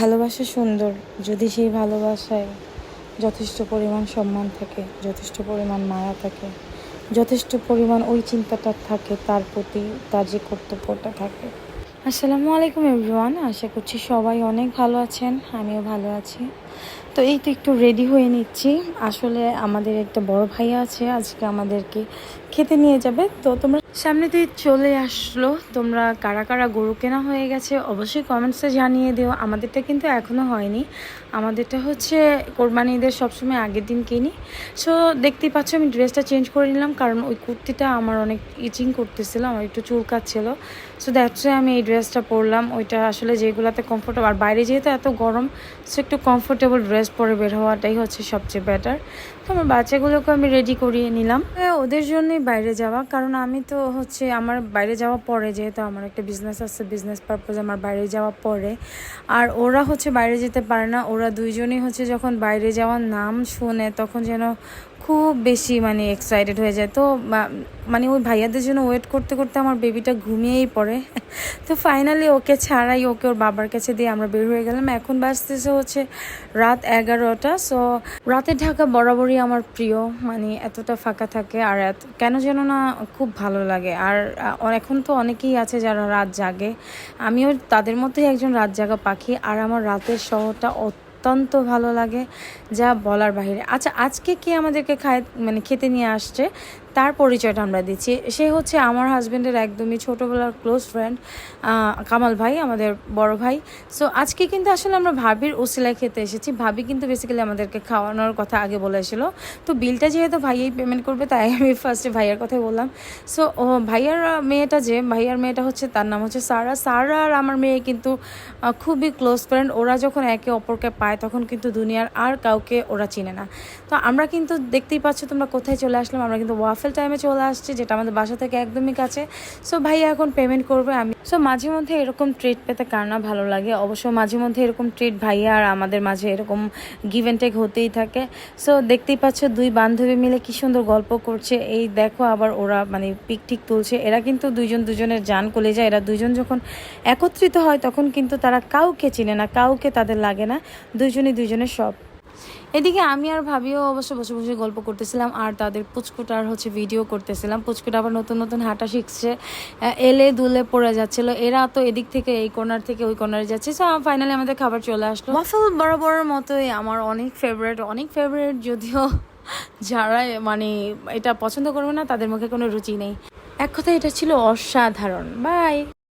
ভালোবাসা সুন্দর, যদি সেই ভালোবাসায় যথেষ্ট পরিমাণ সম্মান থাকে, যথেষ্ট পরিমাণ মায়া থাকে, যথেষ্ট পরিমাণ ওই চিন্তাটা থাকে, তার প্রতি তার যে কর্তব্যটা থাকে। আসসালামু আলাইকুম এভরিওয়ান, আশা করছি সবাই অনেক ভালো আছেন, আমিও ভালো আছি। তো এই তো একটু রেডি হয়ে নিচ্ছি। আসলে আমাদের একটা বড় ভাইয়া আছে, আজকে আমাদেরকে খেতে নিয়ে যাবে। তো তোমরা সামনে দিয়ে চলে আসলো। তোমরা কারা কারা গরু কেনা হয়ে গেছে অবশ্যই কমেন্টসে জানিয়ে দিও। আমাদেরটা কিন্তু এখনও হয়নি। আমাদেরটা হচ্ছে কোরবানি ঈদের সবসময় আগের দিন কিনি। সো দেখতেই পাচ্ছ আমি ড্রেসটা চেঞ্জ করে নিলাম কারণ ওই কুর্তিটা আমার অনেক ইচিং করতেছিল আমার একটু চুলকাচ্ছিল। সো দ্যাটস আমি এই ড্রেসটা পরলাম। ওইটা আসলে যেগুলোতে কমফোর্টেবল আর বাইরে যেহেতু এত গরম সো একটু কমফোর্টেবল ড্রেস পরে বের হওয়াটাই হচ্ছে সবচেয়ে বেটার তো আমার বাচ্চাগুলোকে আমি রেডি করিয়ে নিলাম। হ্যাঁ, ওদের জন্যই বাইরে যাওয়া কারণ আমি তো হচ্ছে আমার বাইরে যাওয়া পরে, যেহেতু আমার একটা বিজনেস আছে বিজনেস পারপোজ আমার বাইরে যাওয়া পরে, আর ওরা হচ্ছে বাইরে যেতে পারে না। ওরা দুইজনই হচ্ছে যখন বাইরে যাওয়ার নাম শুনে তখন যেন খুব বেশি মানে এক্সাইটেড হয়ে যায়। তো মানে ওই ভাইয়াদের জন্য ওয়েট করতে করতে আমার বেবিটা ঘুমিয়েই পড়ে। তো ফাইনালি ওকে ছাড়াই ওকে ওর বাবার কাছে দিয়ে আমরা বের হয়ে গেলাম। এখন বাজতেছে হচ্ছে রাত এগারোটা। সো রাতে ঢাকা বরাবরই আমার প্রিয় মানে এতটা ফাঁকা থাকে। আর এত, কেন যেন না খুব ভালো লাগে। আর এখন তো অনেকেই আছে যারা রাত জাগে। আমিও তাদের মধ্যেই একজন রাত জাগা পাখি। আর আমার রাতের শহরটা অত্যন্ত ভালো লাগে যা বলার বাহিরে। আচ্ছা আজকে কি আমাদেরকে খায় মানে খেতে নিয়ে আসছে? তার পরিচয়টা আমরা দিচ্ছি। সে হচ্ছে আমার হাজব্যান্ডের একদমই ছোটোবেলার ক্লোজ ফ্রেন্ড কামাল ভাই, আমাদের বড় ভাই। সো আজকে কিন্তু আসলে আমরা ভাবির ওসিলায় খেতে এসেছি। ভাবি কিন্তু বেসিক্যালি আমাদেরকে খাওয়ানোর কথা আগে বলেছিল। তো বিলটা যেহেতু ভাইয়াই পেমেন্ট করবে, তাই আমি ফার্স্টে ভাইয়ার কথাই বললাম। সো ও ভাইয়ার মেয়েটা যে, ভাইয়ার মেয়েটা হচ্ছে, তার নাম হচ্ছে সারা। সারা আর আমার মেয়ে কিন্তু খুবই ক্লোজ ফ্রেন্ড ওরা যখন একে অপরকে পায়, তখন কিন্তু দুনিয়ার আর কাউকে ওরা চিনে না। তো আমরা কিন্তু দেখতেই পাচ্ছ তোমরা কোথায় চলে আসলাম। আমরা কিন্তু ওয়াফেল টাইমে চলে আসছি, যেটা আমাদের বাসা থেকে একদমই কাছে। সো ভাইয়া এখন পেমেন্ট করবে, আমি সো মাঝে মধ্যে এরকম ট্রিট পেতে কার না ভালো লাগে। অবশ্য মাঝে মধ্যে এরকম ট্রিট ভাইয়া আর আমাদের মাঝে এরকম গিভ অ্যান্ড টেক হতেই থাকে। সো দেখতেই পাচ্ছ দুই বান্ধবী মিলে কি সুন্দর গল্প করছে। এই দেখো আবার ওরা মানে পিক টিক তুলছে। এরা কিন্তু দুইজন দুজনের যান কলে যায় এরা দুজন যখন একত্রিত হয় তখন কিন্তু তারা কাউকে চিনে না, কাউকে তাদের লাগে না। দুইজনই দুইজনের সব। এদিকে আমি আর ভাবিও অবশ্য বসে বসে গল্প করতেছিলাম, আর তাদের পুচকুটার হচ্ছে ভিডিও করতেছিলাম। পুচকুটা আবার নতুন নতুন হাঁটা শিখছে এলে দুলে পড়ে যাচ্ছিল। এরা তো এদিক থেকে, এই কর্নার থেকে ওই কর্নারে যাচ্ছে। সো ফাইনালি আমাদের খাবার চলে আসলো। ওয়াফল বরাবরের মতোই আমার অনেক ফেভারিট অনেক ফেভারিট যদিও যারা মানে এটা পছন্দ করবে না, তাদের মুখে কোনো রুচি নেই। এক কথা এটা ছিল অসাধারণ। বাই